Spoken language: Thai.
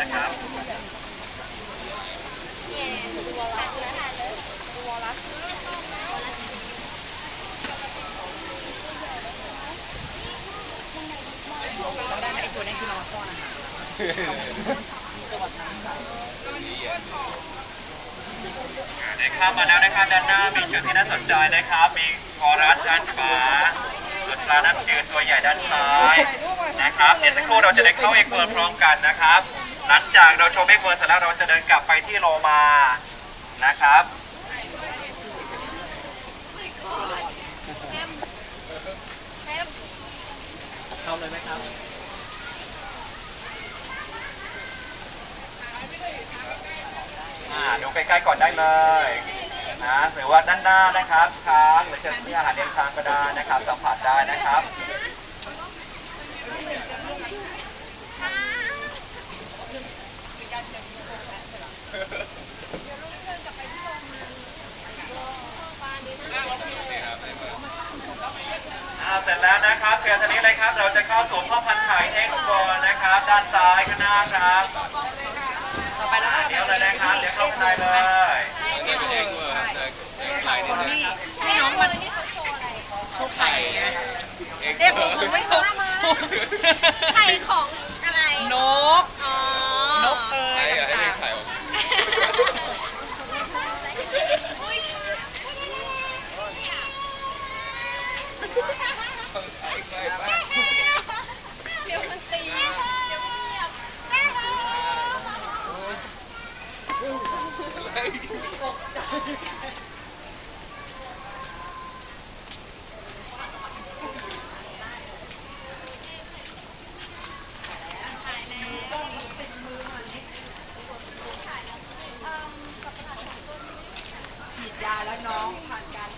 นะครับเราได้ไอ้ตัวนี้คือเราป้อนอาหารนะครัมาแล้วนะครับด้านหน้ามีจุดที่น่าสนใจนะครับ มีกอรัสด้านขวาส่วนปลานั่ำจืดตัวใหญ่ด้านซ้ายนะครับเดี๋ยวสักครู่เราจะได้เข้าเอกเวอร์พร้อมกันนะครับ หลังจากเราชมเอกเวิร์เสร็จแล้วเราจะเดินกลับไปที่โลมานะครับ เข้าเลยไหมครับอ่าดูใกล้ๆก่อนได้เลยนะหรือว่าด้านหน้านะครับช้างหรือจะมีอาหารเลี้ยงช้างก็ได้นะครับสัมผัสได้นะครับ อ่าเสร็จแล้วนะครับเชิญทางนี้เลยครับ เราจะเข้าสู่พ่อพันธุ์ไข่เอ็กโบนะครับ ด้านซ้ายข้างหน้าครับต่อไปแล้วอ่าเดี๋ยวเลยนะครับ เดี๋ยวเข้าข้างในเลยนี่เป็นเองเวอร์ครับจะเองไข่นิดนึงให้น้องมันโชว์ไข่ไงเอ๊ะผมผมไม่โชว์ ไข่ของอะไร นก อ๋อ นกเอ้ ไข่ ย อะให้ ต่า เด็ ง กไข่ออก อุ๊ย ไข่ไป เดี๋ยวมันตีเดี๋ยวมันเหยียบฉีดยาแล้วน้องพานการ